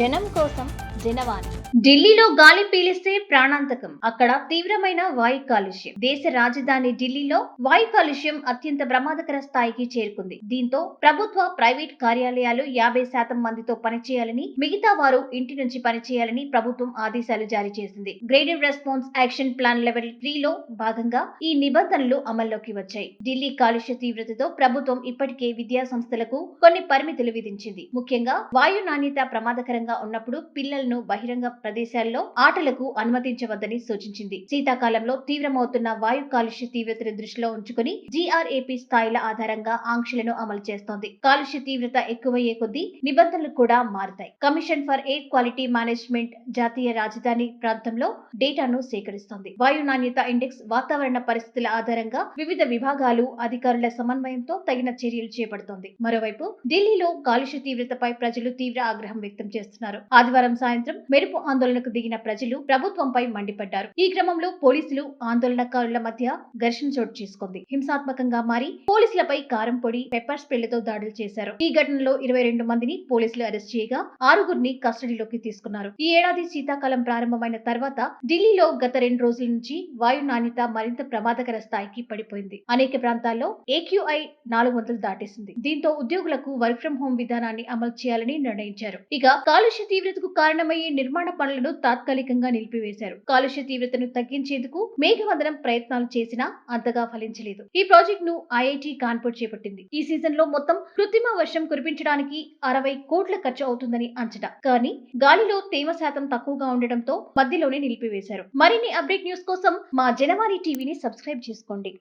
జనం కోసం జనవాణి ఢిల్లీలో గాలి పీలిస్తే ప్రాణాంతకం. అక్కడ తీవ్రమైన వాయు కాలుష్యం. దేశ రాజధాని ఢిల్లీలో వాయు కాలుష్యం అత్యంత ప్రమాదకర స్థాయికి చేరుకుంది. దీంతో ప్రభుత్వ ప్రైవేట్ కార్యాలయాలు యాభై శాతం మందితో పనిచేయాలని మిగతా వారు ఇంటి నుంచి పనిచేయాలని ప్రభుత్వం ఆదేశాలు జారీ చేసింది. Graded response action plan level త్రీలో భాగంగా ఈ నిబంధనలు అమల్లోకి వచ్చాయి. ఢిల్లీ కాలుష్య తీవ్రతతో ప్రభుత్వం ఇప్పటికే విద్యా సంస్థలకు కొన్ని పరిమితులు విధించింది. ముఖ్యంగా వాయు నాణ్యత ప్రమాదకరంగా ఉన్నప్పుడు పిల్లలను బహిరంగ ప్రదేశాల్లో ఆటలకు అనుమతించవద్దని సూచించింది. శీతాకాలంలో తీవ్రమవుతున్న వాయు కాలుష్య తీవ్రతను దృష్టిలో ఉంచుకుని జీఆర్ఏపీ స్థాయిల ఆధారంగా ఆంక్షలను అమలు చేస్తోంది. కాలుష్య తీవ్రత ఎక్కువయ్యే కొద్దీ నిబంధనలు కూడా మారుతాయి. Commission for air quality management జాతీయ రాజధాని ప్రాంతంలో డేటాను సేకరిస్తోంది. వాయు నాణ్యత ఇండెక్స్ వాతావరణ పరిస్థితుల ఆధారంగా వివిధ విభాగాలు అధికారుల సమన్వయంతో తగిన చర్యలు చేపడుతోంది. మరోవైపు ఢిల్లీలో కాలుష్య తీవ్రతపై ప్రజలు తీవ్ర ఆగ్రహం వ్యక్తం చేస్తున్నారు. ఆదివారం సాయంత్రం మెరుపు ఆందోళనకు దిగిన ప్రజలు ప్రభుత్వంపై మండిపడ్డారు. ఈ క్రమంలో పోలీసులు ఆందోళనకారుల మధ్య ఘర్షణ చోటు చేసుకుంది. హింసాత్మకంగా మారి పోలీసులపై కారం పొడి పెప్పర్ స్ప్రేలతో దాడులు చేశారు. ఈ ఘటనలో ఇరవై రెండు మందిని పోలీసులు అరెస్ట్ చేయగా ఆరుగురిని కస్టడీలోకి తీసుకున్నారు. ఈ ఏడాది శీతాకాలం ప్రారంభమైన తర్వాత ఢిల్లీలో గత రెండు రోజుల నుంచి వాయు నాణ్యత మరింత ప్రమాదకర స్థాయికి పడిపోయింది. అనేక ప్రాంతాల్లో ఏక్యూఐ నాలుగు వందలు దాటేసింది. దీంతో ఉద్యోగులకు వర్క్ ఫ్రం హోం విధానాన్ని అమలు చేయాలని నిర్ణయించారు. ఇక కాలుష్య తీవ్రతకు కారణమయ్యే నిర్మాణ పనులను తాత్కాలికంగా నిలిపివేశారు. కాలుష్య తీవ్రతను తగ్గించేందుకు మేఘవందనం ప్రయత్నాలు చేసినా అంతగా ఫలించలేదు. ఈ ప్రాజెక్ట్ను ఐఐటి కాన్పూర్ చేపట్టింది. ఈ సీజన్లో మొత్తం కృత్రిమ వర్షం కురిపించడానికి అరవై కోట్ల ఖర్చు అవుతుందని అంచనా. కానీ గాలిలో తేమ శాతం తక్కువగా ఉండడంతో మధ్యలోనే నిలిపివేశారు. మరిన్ని అప్డేట్ న్యూస్ కోసం మా జనవాణి టీవీని సబ్స్క్రైబ్ చేసుకోండి.